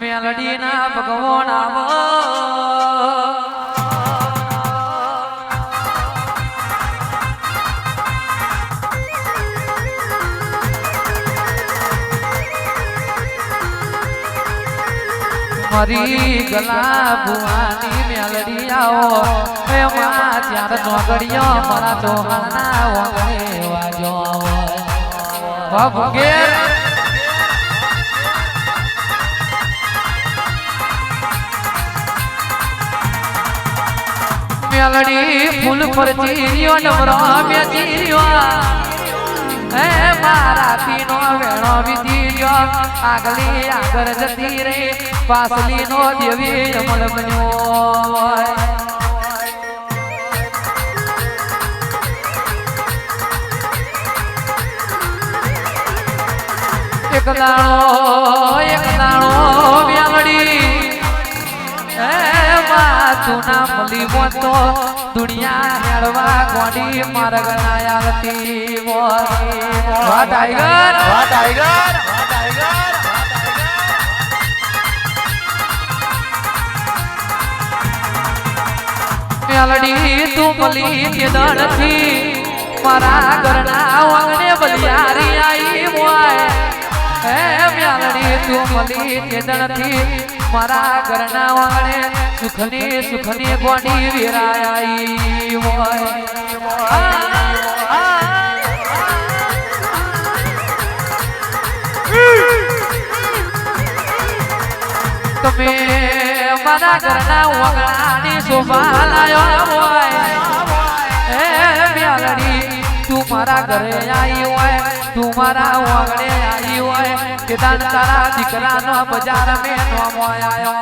મેલડીના ભગવાન આવો. મારી ગલા ભુવાની મેલડી આવો. એ માં નોગડિયો મારા ચોહાના વાગે વાજો ભગેર મેલડી, ફૂલ પર ચીરિયો નવરા મે ચીરિયો હે મારા પીનો વેણો વિધીર્યો, આગલી આગળ જતી રે પાસલી નો દેવી અમલ બન્યો એક દાણો એક માતું ના મળી મોતો દુનિયા હેળવા ગોડી માર્ગ ના આવતી વાહ ટાઈગર! વા ટાઈગર! મેલડી તું મળી કે દણથી મારા ઘરના વાંગણે બલિયારી આઈ મોય. હે મેલડી તું મળી કે દણથી મારા ઘરના વાળે સુખની સુખની ગોડી મોય આ, તમે મારા ઘરના વાંગણાની શોભા લાયો હોય. હે મ્યાલડી તું મારા ઘરે આવી હોય. મારા વાંગણે આવી હોય કે દાન તારા દીકરાનો બજાર મે નો મોયાયો.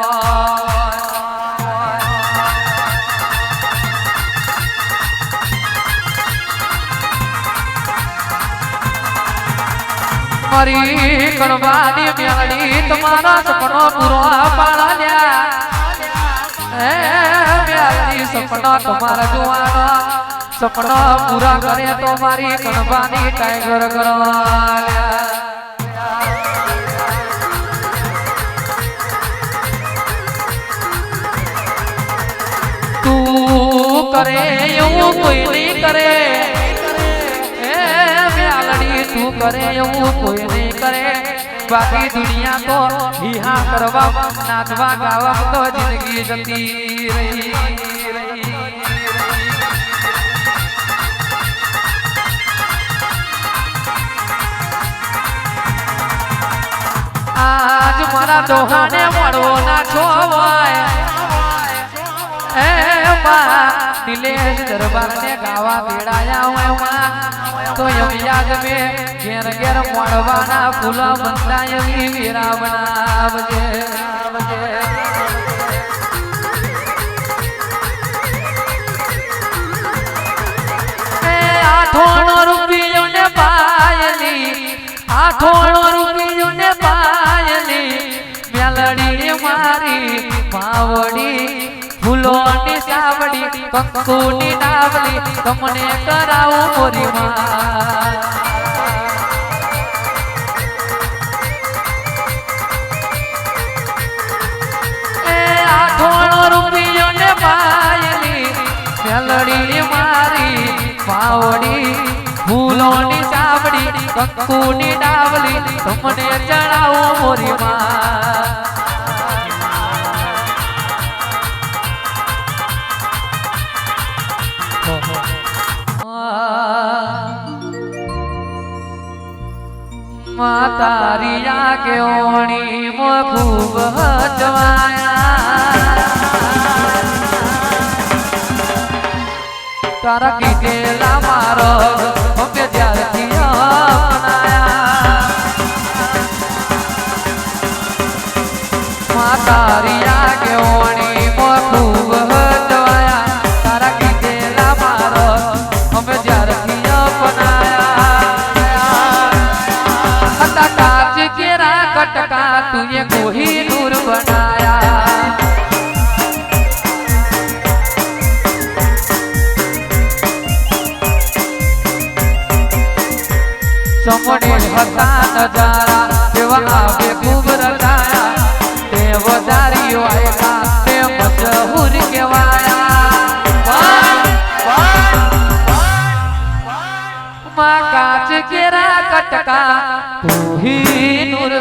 મારી કણવાની મેળડી તમારા સપનો પૂરો પાડ્યા હે મેળડી સપનો તમારા જોવાનો. સપનો પૂરા કરે તો મારી કણવાની ટાઈગર કરવાલ્યા તું કરે એવું કોઈ નહીં કરે. તું કરે એવું કોઈ નહીં કરે. બાકી દુનિયા તો હિહા કરવા નાચવા ગાવા તો જિંદગી જતી રહી રહી, આજ મારા દોહાને મળો ના છો હોય એ માં દિલેશ દરબારને ગાવા ભેડાયા હોયમાં તો એમ યાદ મે ઘેર ઘેર મળવાના ફૂલ બંધાય વીરા બનાવજે પાવડી ફૂલોની સાવડી, કંકુની ડાવડી, તમને કરાવું મોરી માં મારી પાવડી ફૂલોની સાવડી, કંકુની ડાવલી તમને ચડાવો મોરી માં માતારિયા કે કેવણી મો ખૂબ હચવાયા. તારા કીધેલા મારો કટકા તુએ કોહી નૂર બનાયા સમણે હતા નજારા એવા આવે ખૂબ રચાયા વધારીઓ આયલા તે મશહૂર કહેવાયા માં કાચ કેરા કટકા કોહી નૂર